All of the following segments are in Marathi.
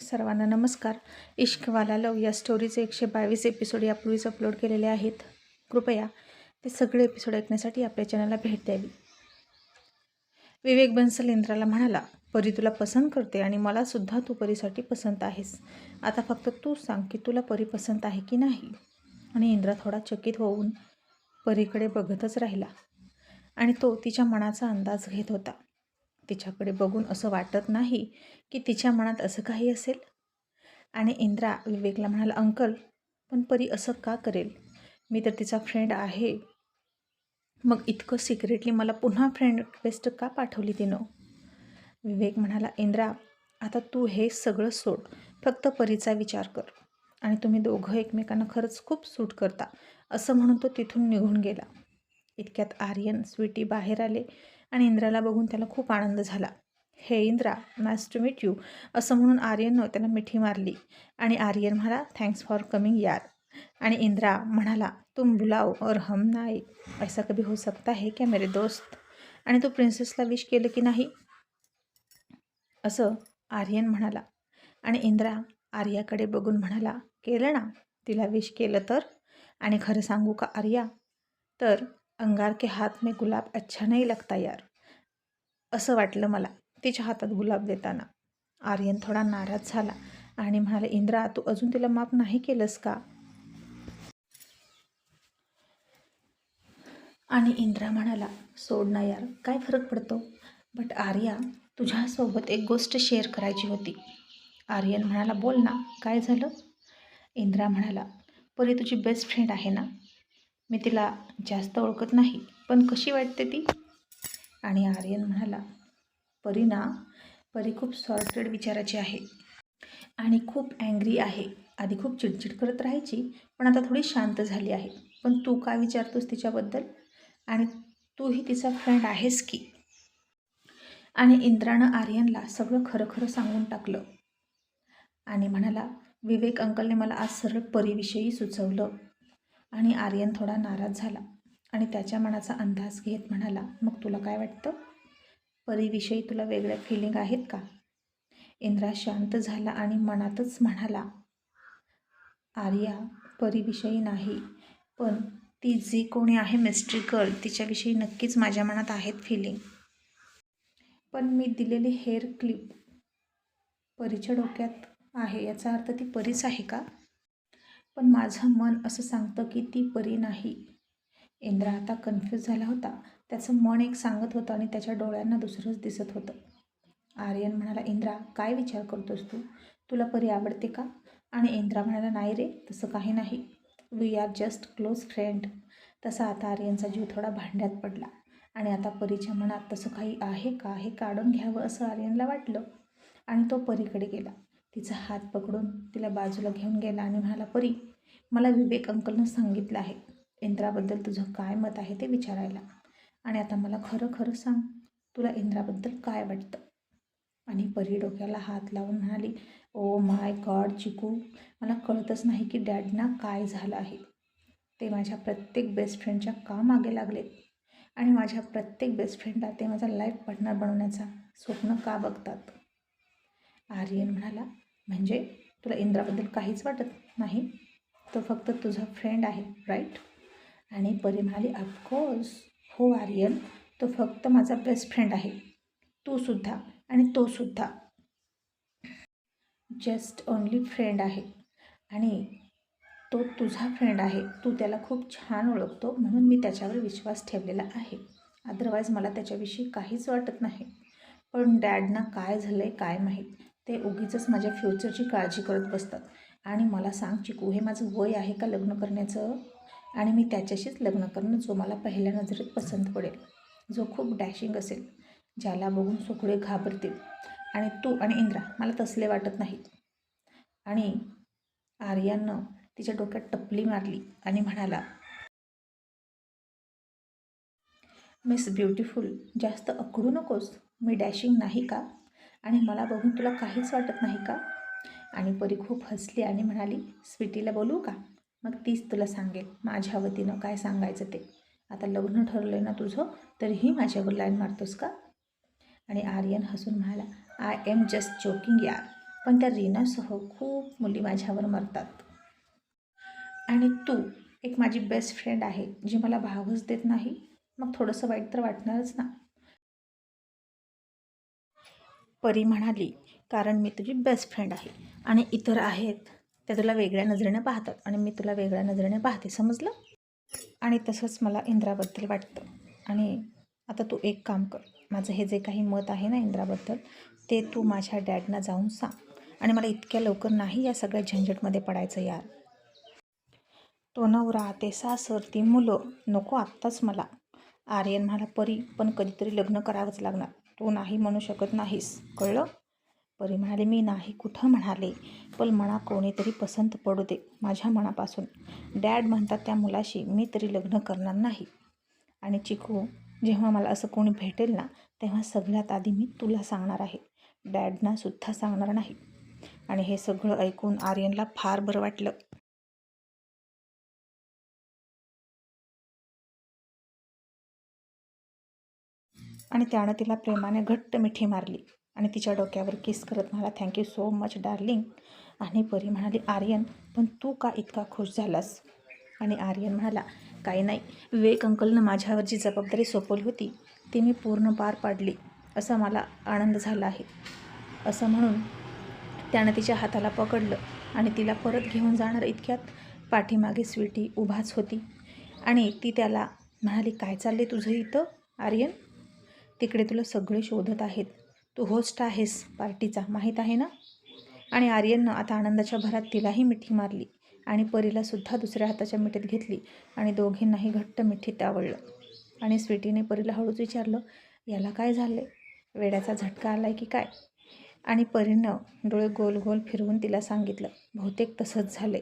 सर्वांना नमस्कार. इश्कवाला लव या स्टोरीचे एकशे बावीस एपिसोड यापूर्वीच अपलोड केलेले आहेत. कृपया ते सगळे एपिसोड ऐकण्यासाठी आपल्या चॅनलला भेट द्यावी. विवेक बन्सल इंद्राला म्हणाला परी तुला पसंत करते आणि मला सुद्धा तू परीसाठी पसंत आहेस. आता फक्त तू सांग की तुला परी पसंत आहे की नाही? आणि इंद्रा थोडा चकित होऊन परीकडे बघतच राहिला. आणि तो तिच्या मनाचा अंदाज घेत होता. तिच्याकडे बघून असं वाटत नाही की तिच्या मनात असं काही असेल. आणि इंद्रा विवेकला म्हणाला अंकल पण परी असं का करेल? मी तर तिचा फ्रेंड आहे. मग इतकं सिक्रेटली मला पुन्हा फ्रेंड रिक्वेस्ट का पाठवली तिनं? विवेक म्हणाला इंद्रा आता तू हे सगळं सोड. फक्त परीचा विचार कर. आणि तुम्ही दोघं एकमेकांना खरंच खूप सूट करता. असं म्हणून तो तिथून निघून गेला. इतक्यात आर्यन स्वीटी बाहेर आले. आणि इंद्राला बघून त्याला खूप आनंद झाला. हे Indra nice to meet you असं म्हणून आर्यननं त्याला मिठी मारली. आणि आर्यन म्हणाला थँक्स फॉर कमिंग यार. आणि इंद्रा म्हणाला तुम बुलाओ और हम नाही ऐसा कभी हो सकता है क्या मेरे दोस्त? आणि तू प्रिन्सेसला विश केलं की नाही? असं आर्यन म्हणाला. आणि इंद्रा आर्याकडे बघून म्हणाला केलं ना? तिला विश केलं तर? आणि खरं सांगू का आर्या? तर अंगार के हात में गुलाब अच्छा नाही लगता यार असं वाटलं मला तिच्या हातात गुलाब देताना. आर्यन थोडा नाराज झाला आणि म्हणाला इंद्रा तू अजून तिला माफ नाही केलंस का? आणि इंद्रा म्हणाला सोड ना यार काय फरक पडतो? बट आर्या तुझ्यासोबत एक गोष्ट शेअर करायची होती. आर्यन म्हणाला बोल ना काय झालं? इंद्रा म्हणाला परी तुझी बेस्ट फ्रेंड आहे ना मी तिला जास्त ओळखत नाही पण कशी वाटते ती? आणि आर्यन म्हणाला परी ना परी खूप सॉर्टेड विचाराची आहे आणि खूप अँग्री आहे. आधी खूप चिडचिड करत राहायची पण आता थोडी शांत झाली आहे. पण तू काय विचारतोस तिच्याबद्दल? आणि तूही तिचा फ्रेंड आहेस की? आणि इंद्रानं आर्यनला सगळं खरं खरं सांगून टाकलं. आणि म्हणाला विवेक अंकलने मला आज सरळ परीविषयी सुचवलं. आणि आर्यन थोडा नाराज झाला आणि त्याच्या मनाचा अंदाज घेत म्हणाला मग तुला काय वाटतं? परीविषयी तुला वेगळ्या फिलिंग आहेत का? इंद्रा शांत झाला आणि मनातच म्हणाला आर्या परीविषयी नाही पण ती जी कोणी आहे मिस्ट्री गर्ल तिच्याविषयी नक्कीच माझ्या मनात आहेत फिलिंग पण मी दिलेली हेअर क्लिप परीच्या डोक्यात आहे याचा अर्थ ती परीच आहे का? पण माझं मन असं सांगतं की ती परी नाही. इंद्रा आता कन्फ्यूज झाला होता. त्याचं मन एक सांगत होतं आणि त्याच्या डोळ्यांना दुसरंच दिसत होतं. आर्यन म्हणाला इंद्रा काय विचार करतोस तू? तुला परी आवडते का? आणि इंद्रा म्हणाला नाही रे तसं काही नाही. We are just close friend तसा आता आर्यनचा जीव थोडा भांड्यात पडला. आणि आता परीच्या मनात तसं काही आहे का हे काढून घ्यावं असं आर्यनला वाटलं. आणि तो परीकडे गेला. तिचा हात पकडून तिला बाजूला घेऊन गेला आणि म्हणाला परी मला विवेक अंकलनं सांगितलं आहे. इंद्राबद्दल तुझं काय मत आहे ते विचारायला. आणि आता मला खरं खरं सांग तुला इंद्राबद्दल काय वाटतं? आणि परी डोक्याला हात लावून म्हणाली ओ माय गॉड चिकू मला कळतच नाही की डॅडना काय झालं आहे. ते माझ्या प्रत्येक बेस्ट फ्रेंडच्या का मागे लागले. आणि माझ्या प्रत्येक बेस्ट फ्रेंडला ते माझा लाईफ पार्टनर बनवण्याचा स्वप्न का बघतात? आर्यन म्हणाला म्हणजे तुला इंद्राबद्दल काहीच वाटत नाही? तो फक्त तुझा फ्रेंड आहे राईट आणि परी म्हणाली ऑफकोर्स हो आर्यन तो फक्त माझा बेस्ट फ्रेंड आहे. तूसुद्धा आणि तोसुद्धा जस्ट ओनली फ्रेंड आहे. आणि तो तुझा फ्रेंड आहे. तू त्याला खूप छान ओळखतो म्हणून मी त्याच्यावर विश्वास ठेवलेला आहे. अदरवाईज मला त्याच्याविषयी काहीच वाटत नाही. पण डॅडना काय झालं आहे काय माहीत? ते उगीच माझ्या फ्युचरची काळजी करत बसतात. आणि मला सांग चिकू हे माझं वय आहे का लग्न करण्याचं? आणि मी त्याच्याशीच लग्न करणं जो मला पहिल्या नजरेत पसंत पडेल जो खूप डॅशिंग असेल ज्याला बघून सुकडे घाबरतील. आणि तू आणि इंद्रा मला तसले वाटत नाही आणि आर्यानं तिच्या डोक्यात टपली मारली आणि म्हणाला मिस ब्युटिफुल जास्त अकडू नकोस. मी डॅशिंग नाही का? आणि मला बघून तुला काहीच वाटत नाही का? आणि परी खूप हसली आणि म्हणाली स्वीटीला बोलू का? मग तीच तुला सांगेल माझ्या वतीनं काय सांगायचं ते. आता लग्न ठरलं आहे ना तुझं तरीही माझ्यावर लाईन मारतोस का? आणि आर्यन हसून म्हणाला आय एम जस्ट जोकिंग यार पण त्या रीनासह खूप मुली माझ्यावर मरतात. आणि तू एक माझी बेस्ट फ्रेंड आहे जी मला भावच देत नाही. मग थोडंसं वाईट तर वाटणारच ना. परी म्हणाली कारण मी तुझी बेस्ट फ्रेंड आहे. आणि इतर आहेत ते तुला वेगळ्या नजरेने पाहतात. आणि मी तुला वेगळ्या नजरेने पाहते. समजलं? आणि तसंच मला इंद्राबद्दल वाटतं. आणि आता तू एक काम कर. माझं हे जे काही मत आहे ना इंद्राबद्दल ते तू माझ्या डॅडना जाऊन सांग. आणि मला इतक्या लवकर नाही या सगळ्या झंझटमध्ये पडायचं यार. तो नवरा ते सासर ती मुलं नको आत्ताच मला. आर्यन मला परी पण कधीतरी लग्न करावंच लागणार. तू नाही म्हणू शकत नाहीस. कळलं? परी म्हणाले मी नाही कुठं म्हणाले? पण मला कोणीतरी पसंत पडू दे माझ्या मनापासून. डॅड म्हणतात त्या मुलाशी मी तरी लग्न करणार नाही. आणि चिकू जेव्हा मला असं कोणी भेटेल ना तेव्हा सगळ्यात आधी मी तुला सांगणार आहे. डॅडना सुद्धा सांगणार नाही. आणि हे सगळं ऐकून आर्यनला फार बरं वाटलं. आणि त्यानं तिला प्रेमाने घट्ट मिठी मारली. आणि तिच्या डोक्यावर किस करत म्हणाला थँक्यू सो मच डार्लिंग आणि परी म्हणाली आर्यन पण तू का इतका खुश झालास? आणि आर्यन म्हणाला काही नाही. विवेक अंकलनं माझ्यावर जी जबाबदारी सोपवली होती ती मी पूर्ण पार पाडली. असा मला आनंद झाला आहे. असं म्हणून त्यानं तिच्या हाताला पकडलं आणि तिला परत घेऊन जाणार इतक्यात पाठीमागे स्वीटी उभाच होती. आणि ती त्याला म्हणाली काय चालले तुझं इथं आर्यन? तिकडे तुला सगळे शोधत आहेत. तू होस्ट आहेस पार्टीचा माहीत आहे ना? आणि आर्यननं आता आनंदाच्या भरात तिलाही मिठी मारली आणि परीला सुद्धा दुसऱ्या हाताच्या मिठीत घेतली आणि दोघींनाही घट्ट मिठीत आवडलं. आणि स्वीटीने परीला हळूच विचारलं याला काय झाले वेड्याचा झटका आलाय की काय? आणि परीनं डोळे गोल गोल फिरवून तिला सांगितलं बहुतेक तसंच झाले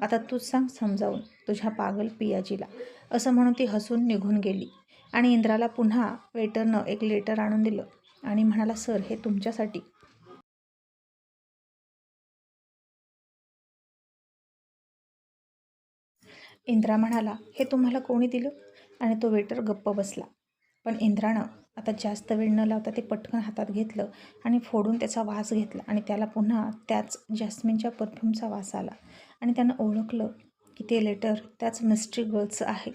आता तूच सांग समजावून तुझ्या पागल पियाजीला. असं म्हणून ती हसून निघून गेली आणि इंद्राला पुन्हा वेटरनं एक लेटर आणून दिलं. आणि म्हणाला सर हे तुमच्यासाठी. इंद्रा म्हणाला हे तुम्हाला कोणी दिलं? आणि तो वेटर गप्प बसला. पण इंद्रानं आता जास्त वेळ न लावता ते पटकन हातात घेतलं आणि फोडून त्याचा वास घेतला आणि त्याला पुन्हा त्याच जॅस्मिनच्या परफ्यूमचा वास आला. आणि त्यानं ओळखलं की ते लेटर त्याच मिस्ट्री गर्लचं आहे.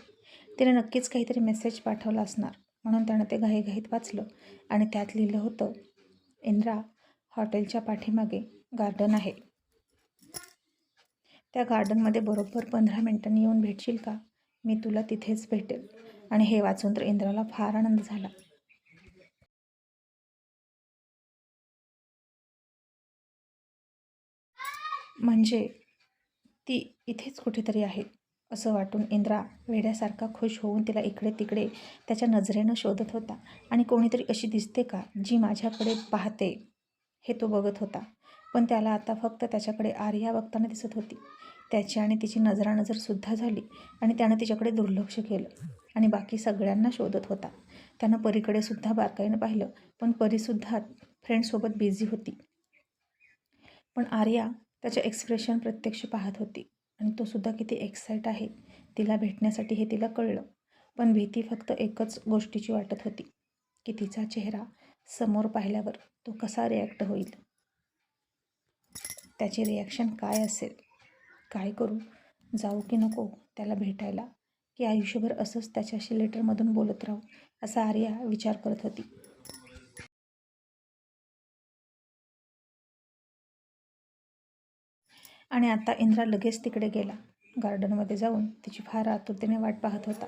तिने नक्कीच काहीतरी मेसेज पाठवला असणार. म्हणून त्यानं ते घाईघाईत वाचलं आणि त्यात लिहिलं होतं इंद्रा हॉटेलच्या पाठीमागे गार्डन आहे. त्या गार्डनमध्ये बरोबर पंधरा मिनटांनी येऊन भेटशील का? मी तुला तिथेच भेटेल. आणि हे वाचून तर इंद्राला फार आनंद झाला. म्हणजे ती इथेच कुठेतरी आहे. असं वाटून इंद्रा वेड्यासारखा खुश होऊन तिला इकडे तिकडे त्याच्या नजरेनं शोधत होता. आणि कोणीतरी अशी दिसते का जी माझ्याकडे पाहते? हे तो बघत होता. पण त्याला आता फक्त त्याच्याकडे आर्या बघताना दिसत होती. त्याची आणि तिची नजरानजरसुद्धा झाली आणि त्यानं तिच्याकडे दुर्लक्ष केलं आणि बाकी सगळ्यांना शोधत होता. त्यानं परीकडे सुद्धा बारकाईनं पाहिलं पण परीसुद्धा फ्रेंडसोबत बिझी होती. पण आर्या त्याचे एक्सप्रेशन प्रत्यक्ष पाहत होती. आणि तो सुद्धा किती एक्साईट आहे तिला भेटण्यासाठी हे तिला कळलं. पण भीती फक्त एकच गोष्टीची वाटत होती की तिचा चेहरा समोर पाहिल्यावर तो कसा रिॲक्ट होईल? त्याचे रिॲक्शन काय असेल? काय करू? जाऊ की नको त्याला भेटायला की आयुष्यभर असंच त्याच्याशी लेटरमधून बोलत राहू असा आर्या विचार करत होती. आणि आता इंद्रा लगेच तिकडे गेला. गार्डनमध्ये जाऊन तिची फार आतुरतेने वाट पाहत होता.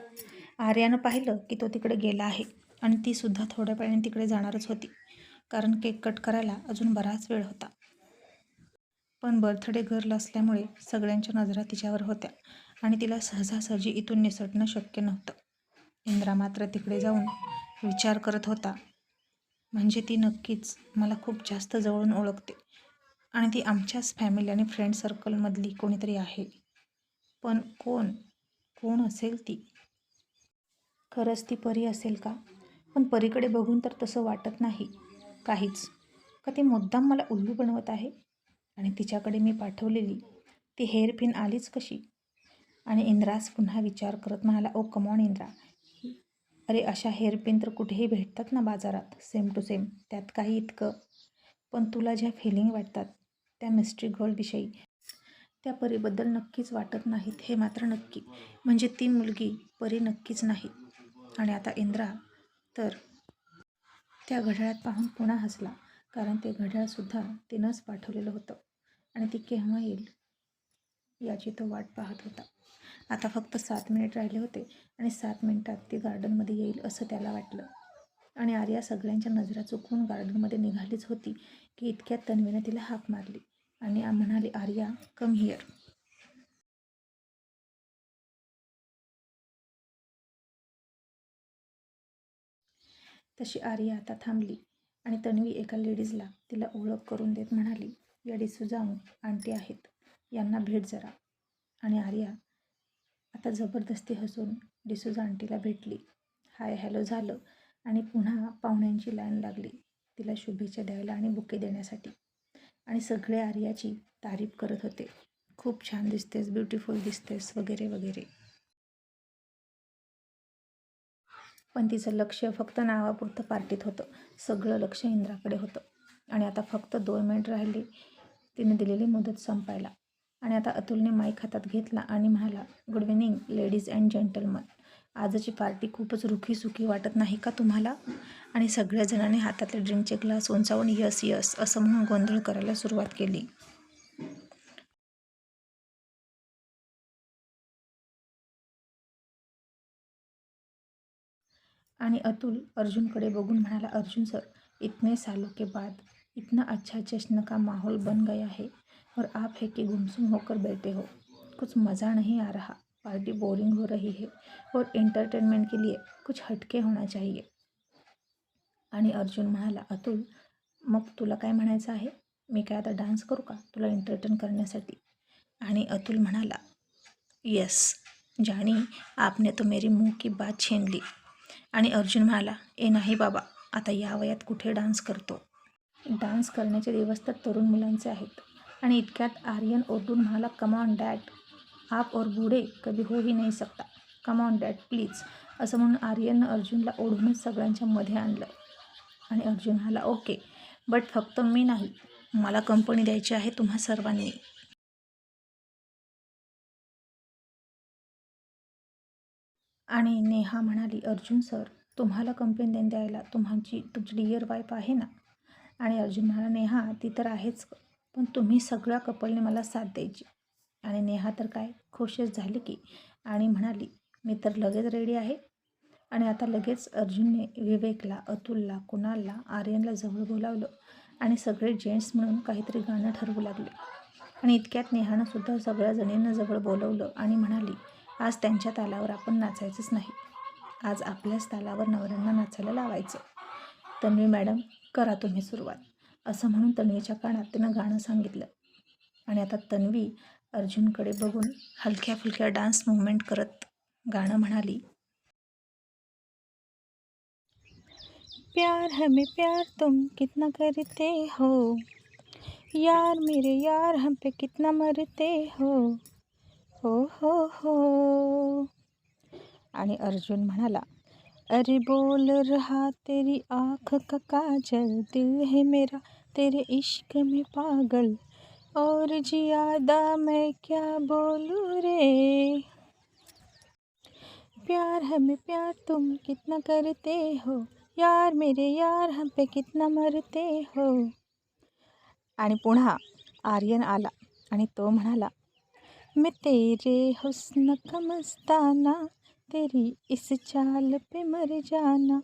आर्यानं पाहिलं की तो तिकडे गेला आहे आणि ती सुद्धा थोड्या वेळाने तिकडे जाणारच होती कारण केक कट करायला अजून बराच वेळ होता. पण बर्थडे गर्ल असल्यामुळे सगळ्यांच्या नजरा तिच्यावर होत्या आणि तिला सहजासहजी इथून निसटणं शक्य नव्हतं. इंद्रा मात्र तिकडे जाऊन विचार करत होता म्हणजे ती नक्कीच मला खूप जास्त जवळून ओळखते. आणि ती आमच्याच फॅमिली आणि फ्रेंड सर्कलमधली कोणीतरी आहे. पण कोण? कोण असेल ती? खरंच ती परी असेल का? पण परीकडे बघून तर तसं वाटत नाही. काहीच. का ती मुद्दाम मला उल्लू बनवत आहे? आणि तिच्याकडे मी पाठवलेली. ती हेअरपिन आलीच कशी? आणि इंद्रास पुन्हा विचार करत म्हणाला ओ कमॉन इंद्रा. अरे अशा हेअरपिन तर कुठेही भेटतात ना बाजारात सेम टू सेम त्यात काही इतकं. पण तुला ज्या फिलिंग वाटतात त्या मिस्ट्री गर्लविषयी त्या परीबद्दल नक्कीच वाटत नाहीत हे मात्र नक्की. म्हणजे ती मुलगी परी नक्कीच नाही. आणि आता इंद्रा तर त्या घड्याळात पाहून पुन्हा हसला कारण ते घड्याळसुद्धा तिनंच पाठवलेलं होतं. आणि ती केव्हा येईल याची तो वाट पाहत होता. आता फक्त सात मिनिट राहिले होते आणि सात मिनिटात ती गार्डनमध्ये येईल असं त्याला वाटलं. आणि आर्या सगळ्यांच्या नजरा चुकवून गार्डनमध्ये निघालीच होती. की इतक्यात तन्वीने तिला हाक मारली आणि म्हणाली आर्या कम हिअर तशी आर्या आता थांबली आणि तन्वी एका लेडीजला तिला ओळख करून देत म्हणाली या डिसूजा आंटी आहेत यांना भेट जरा. आणि आर्या आता जबरदस्ती हसून डिसूजा आंटीला भेटली. हाय हॅलो झालं आणि पुन्हा पाहुण्यांची लाईन लागली. तिला शुभेच्छा द्यायला आणि बुके देण्यासाठी. आणि सगळे आर्याची तारीफ करत होते. खूप छान दिसतेस ब्युटिफुल दिसतेस वगैरे वगैरे. पण तिचं लक्ष फक्त नावापुरतं पार्टीत होतं. सगळं लक्ष इंद्राकडे होतं. आणि आता फक्त दोन मिनिट राहिली. तिने दिलेली मुदत संपायला. आणि आता अतुलने माईक हातात घेतला आणि म्हणाला good evening ladies and gentleman आजची पार्टी खूपच रुखी सुखी वाटत नाही का तुम्हाला? आणि सगळ्या जणांनी हातातले ड्रिंकचे ग्लास उंचावून यस यस असं म्हणून गोंधळ करायला सुरुवात केली. आणि अतुल अर्जुनकडे बघून म्हणाला अर्जुन सर इतने सालों के बाद इतना अच्छा जश्न का माहौल बन गया है और आप है कि गुमसुम होकर बैठे हो। कुछ मज़ा नहीं आ रहा पार्टी बोरिंग हो रही है और एंटरटेनमेंट के लिए कुछ हटके होना चाहिए। आणि अर्जुन म्हणाला अतुल मग तुला काय म्हणायचं आहे? मी काय आता डान्स करू का? तुला एंटरटेन करण्यासाठी. आणि अतुल म्हणाला यस जानी आपने तो मेरी मुंह की बात छीन ली आणि अर्जुन म्हणाला ए नाही बाबा आता या वयात कुठे डान्स करतो? डान्स करण्याचे दिवस तर तरुण मुलांचे आहेत. आणि इतक्यात आर्यन ओरडून म्हणाला कमॉन डॅड आप और बुढे कधी हो ही नाही सकता. कमॉन डॅड प्लीज असं म्हणून आर्यननं अर्जुनला ओढूनच सगळ्यांच्या मध्ये आणलं. आणि अर्जुन म्हणाला ओके बट फक्त मी नाही मला कंपनी द्यायची आहे तुम्हा सर्वांनी. आणि नेहा म्हणाली अर्जुन सर तुम्हाला कंपनी देऊन द्यायला तुम्हाची तुमची डिअर वाईफ आहे ना? आणि अर्जुन म्हणाला नेहा ती तर आहेच पण तुम्ही सगळ्या कपलने मला साथ द्यायची. आणि नेहा तर काय खुशच झाली की आणि म्हणाली मी तर लगेच रेडी आहे आणि आता लगेच अर्जुनने विवेकला अतुलला कुणालला आर्यनला जवळ बोलावलं आणि सगळे जेंट्स म्हणून काहीतरी गाणं ठरवू लागले. आणि इतक्यात नेहानंसुद्धा सगळ्या जणींना जवळ बोलवलं आणि म्हणाली आज त्यांच्या तालावर आपण नाचायचंच नाही. आज आपल्याच तालावर नवऱ्यांना नाचायला लावायचं. तन्वी मॅडम करा तुम्ही सुरुवात. असं म्हणून तन्वीच्या कानात तिनं गाणं सांगितलं. आणि आता तन्वी अर्जुनकडे बघून हलक्या फुलक्या डान्स मुवमेंट करत गाणं म्हणाली प्यार, हमें प्यार तुम कितना करते हो? यार मेरे यार, हम पे कितना मरते हो? हो हो हो। आणि अर्जुन म्हणाला, अरे बोल रहा तेरी आँख का काजल, दिल है मेरा तेरे इश्क में पागल। और जियादा मैं क्या बोलूँ रे? प्यार, हमें प्यार तुम कितना करते हो? यार मेरे यार हम पे कितना मरते हो। आणि पुन्हा आर्यन आला आणि तो म्हणाला मी तेरे हुस्न कमस्ताना मस्ताना तेरी इस चाल पे मर जाना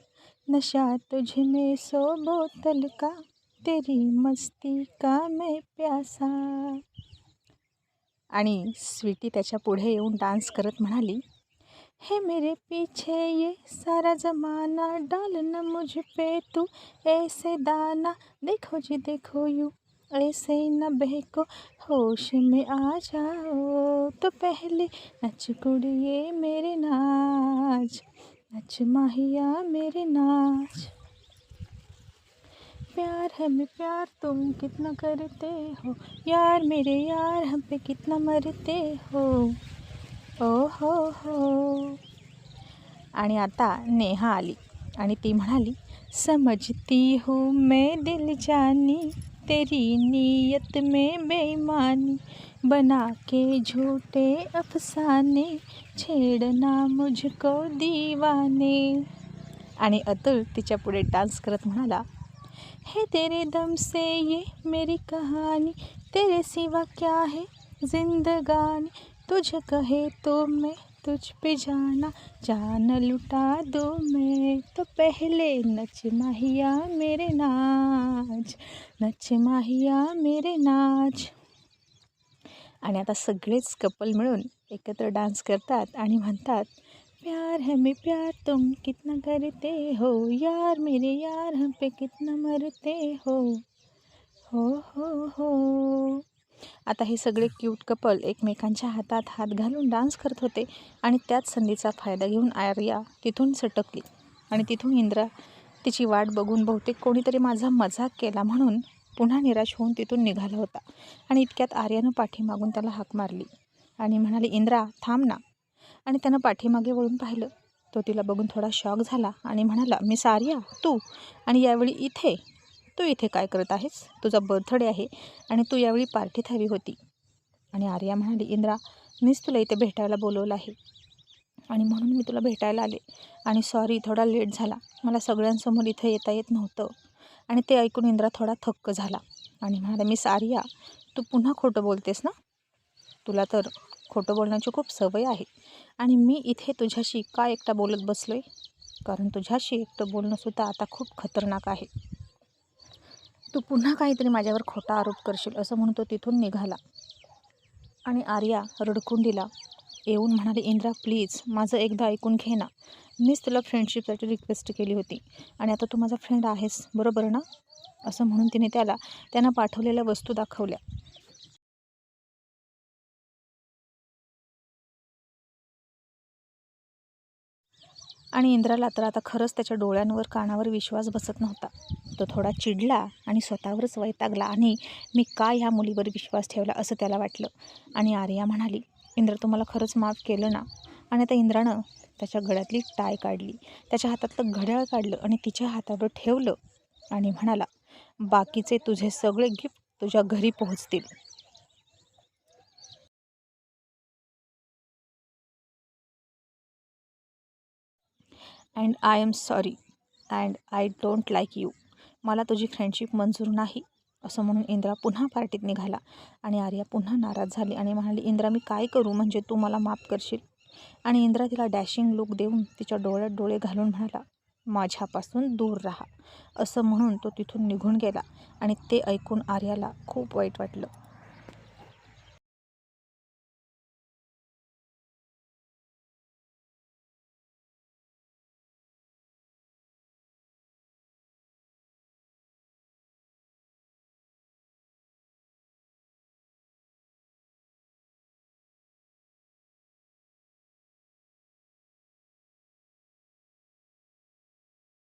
नशा तुझ में सो बोतल का तेरी मस्ती का मैं प्यासा. आणि स्वीटी त्याच्या पुढे येऊन डान्स करत म्हणाली है मेरे पीछे ये सारा ज़माना। डालना मुझ पे तू ऐसे दाना। देखो जी, देखो यू, ऐसे न बहको होश में आ जाओ। तो पहले नच कुड़िए मेरे नाच, नच माहिया मेरे नाच। प्यार हमें प्यार, तुम कितना करते हो? यार मेरे यार, हम पे कितना मरते हो? ओ हो हो. आणि आता नेहा आली आणि ती म्हणाली समजती हूँ मैं दिल जानी तेरी नीयत में बेईमानी बना के झूठे अफसाने छेडना मुझको दीवाने. आणि अतुल तिच्या पुढे डान्स करत म्हणाला हे तेरे दम से ये मेरी कहानी तेरे सिवा क्या है जिंदगानी तुझ कहे तो मैं तुझ पे जाना, जान लुटा दो मैं। तो पहले नच माहिया मेरे नाच, नच माहिया मेरे नाच। आणि आता सगळेच कपल मिळून एकत्र डान्स करतात आणि म्हणतात, प्यार है मैं प्यार, तुम कितना करते हो? यार मेरे यार, हम पे कितना मरते हो? हो हो हो। आता हे सगळे क्यूट कपल एकमेकांच्या हातात हात घालून डान्स करत होते आणि त्याच संधीचा फायदा घेऊन आर्या तिथून सटकली. आणि तिथून इंद्रा तिची वाट बघून बहुतेक कोणीतरी माझा मजाक केला म्हणून पुन्हा निराश होऊन तिथून निघाला होता. आणि इतक्यात आर्यानं पाठीमागून त्याला हाक मारली. आणि म्हणाली इंद्रा थांब ना. आणि त्यानं पाठीमागे वळून पाहिलं. तो तिला बघून थोडा शॉक झाला आणि म्हणाला मिस आर्या तू? आणि यावेळी इथे? तू इथे काय करत आहेस? तुझा बर्थडे आहे आणि तू यावेळी पार्टीत हवी होती. आणि आर्या म्हणाली इंद्रा मीच तुला इथे भेटायला बोलवलं आहे. आणि म्हणून मी तुला भेटायला आले. आणि सॉरी थोडा लेट झाला. मला सगळ्यांसमोर इथं येता येत नव्हतं. आणि ते ऐकून इंद्रा थोडा थक्क झाला. आणि म्हणाला मिस आर्या तू पुन्हा खोटं बोलतेस ना? तुला तर खोटं बोलण्याची खूप सवय आहे. आणि मी इथे तुझ्याशी का एकटा बोलत बसलो आहे कारण तुझ्याशी एकटं बोलणंसुद्धा आता खूप खतरनाक आहे. तू पुन्हा काहीतरी माझ्यावर खोटा आरोप करशील असं म्हणून तो तिथून निघाला. आणि आर्या रडकुंडीला येऊन म्हणाले इंद्रा प्लीज माझं एकदा ऐकून घे ना. मीच तुला फ्रेंडशिपसाठी रिक्वेस्ट केली होती. आणि आता तू माझा फ्रेंड आहेस बरोबर ना? असं म्हणून तिने त्याला त्यानं पाठवलेल्या वस्तू दाखवल्या. आणि इंद्राला तर आता खरंच त्याच्या डोळ्यांवर कानावर विश्वास बसत नव्हता. तो थोडा चिडला आणि स्वतःवरच वैतागला आणि मी का ह्या मुलीवर विश्वास ठेवला असं त्याला वाटलं. आणि आर्या म्हणाली इंद्र तुम्हाला खरंच माफ केलं ना? आणि आता इंद्रानं त्याच्या गळ्यातली टाय काढली. त्याच्या हातातलं घड्याळ काढलं आणि तिच्या हातावर ठेवलं आणि म्हणाला बाकीचे तुझे सगळे गिफ्ट तुझ्या घरी पोहोचतील. And I am sorry and I don't like you. मला तुझी फ्रेंडशिप मंजूर नाही असं म्हणून इंद्रा पुन्हा पार्टीत निघाला आणि आर्या पुन्हा नाराज झाली आणि म्हणाली इंद्रा मी काय करू? म्हणजे तू मला माफ करशील? आणि इंद्रा तिला डॅशिंग लुक देऊन तिच्या डोळ्यात डोळे घालून म्हणाला माझ्यापासून दूर राहा. असं म्हणून तो तिथून निघून गेला आणि ते ऐकून आर्याला खूप वाईट वाटलं.